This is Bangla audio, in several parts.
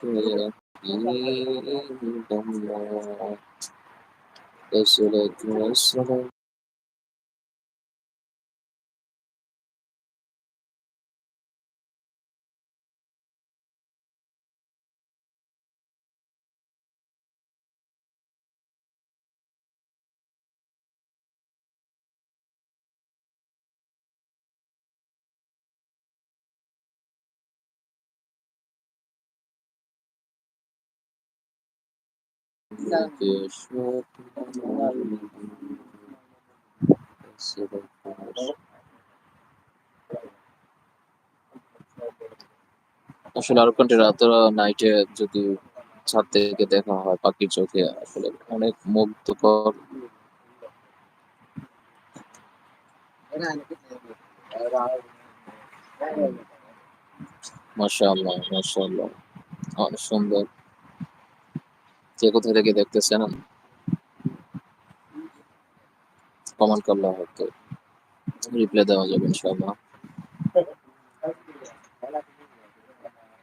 对呀，你你懂我，但是呢，有的时。আসলে আরব কান্ট্রি রাতে নাইটে যদি ছাদ থেকে দেখা হয়, পাখির চোখে, আসলে অনেক মুগ্ধকর। মাশাআল্লাহ মাশাআল্লাহ। অনেক সুন্দর। কে কোথা থেকে দেখতেছেন কমেন্ট করলে হয়তো রিপ্লাই দেওয়া যাবে, ইনশাআল্লাহ।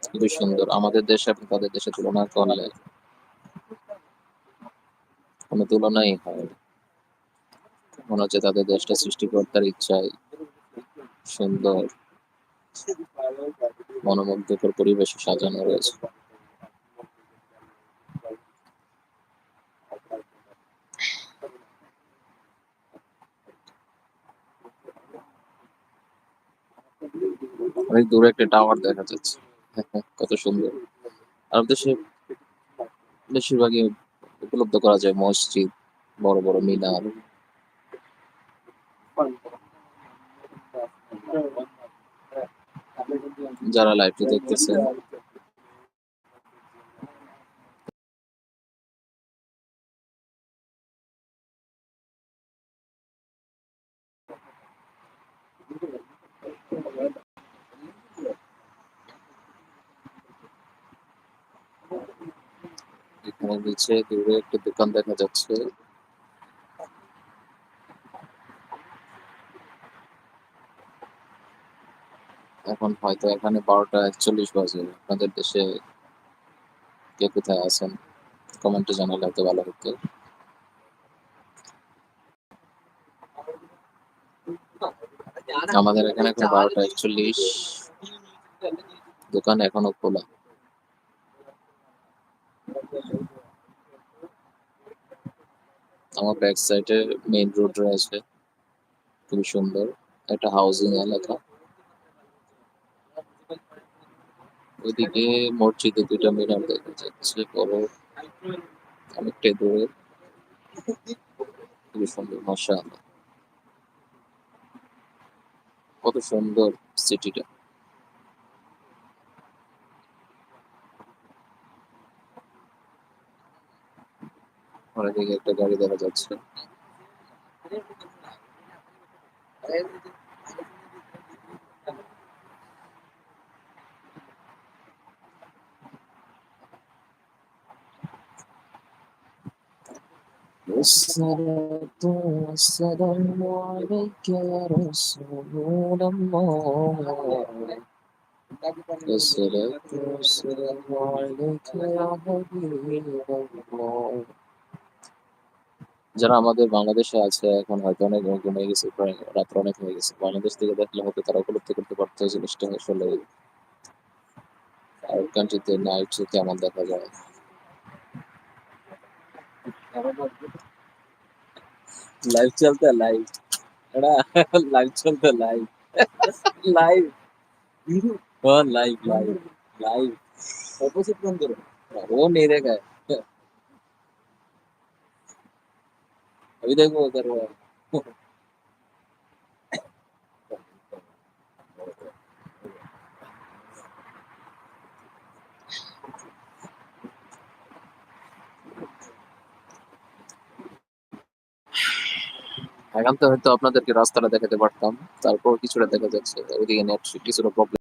খুবই সুন্দর। আমাদের দেশে এবং তাদের দেশে তুলনা করলে কোনো তুলনাই হয় মনে হচ্ছে তাদের দেশটা সৃষ্টিকর্তার ইচ্ছায় সুন্দর, মনোমুগ্ধকর পরিবেশে সাজানো রয়েছে। অনেক দূরে একটা টাওয়ার দেখা যাচ্ছে। কত সুন্দর। আর দেশে বেশিরভাগই উপলব্ধ করা যায় মসজিদ, বড় বড় মিনার। যারা লাইভটি দেখতেছেন। এখানে নিচে দূরে একটা দোকান দেখা যাচ্ছে। এখন হয়তো এখানে বারোটা একচল্লিশ বাজে। আপনাদের দেশে কে কোথায় আছেন? কমেন্টে জানালে হয়তো ভালো হতো। আমাদের এখানে এখন বারোটা একচল্লিশ। দোকান এখনও খোলা। আমার ব্যাক সাইডে মেইন রোড রয়েছে খুবই সুন্দর। একটা হাউজিং এলাকা। ওইদিকে মসজিদে দুইটা মিনার দেখা যাচ্ছে বড়, অনেকটাই দূরে। খুবই সুন্দর মাসা কত সুন্দর সিটিটা অনেকদিকে একটা গাড়ি দেখা যাচ্ছে والصلاة والسلام عليك يا رسول الله والصلاة والسلام عليك يا حبيب الله যারা আমাদের বাংলাদেশে আছে এখন হয়তো অনেক ঘুমিয়ে গেছে প্রায় রাত্র অনেক হয়ে গেছে বাংলাদেশ থেকে দেখলে হয়তো তারা উপলব্ধি করতে পারতো জিনিসটা আসলে আরব কান্ট্রিতে নাইট কেমন দেখা যায় লাইভ চলতে লাইভ এরা লাইভ চলতে লাইভ লাইভ हाँ लाइव लाइव लाइव ऑपोजिट बंद करो वो नहीं देखा अभी देखो उधर वो একান্ত হয়তো আপনাদেরকে রাস্তাটা দেখাতে পারতাম তারপর কিছুটা দেখা যাচ্ছে ওইদিকে নেট কিছুটা প্রবলেম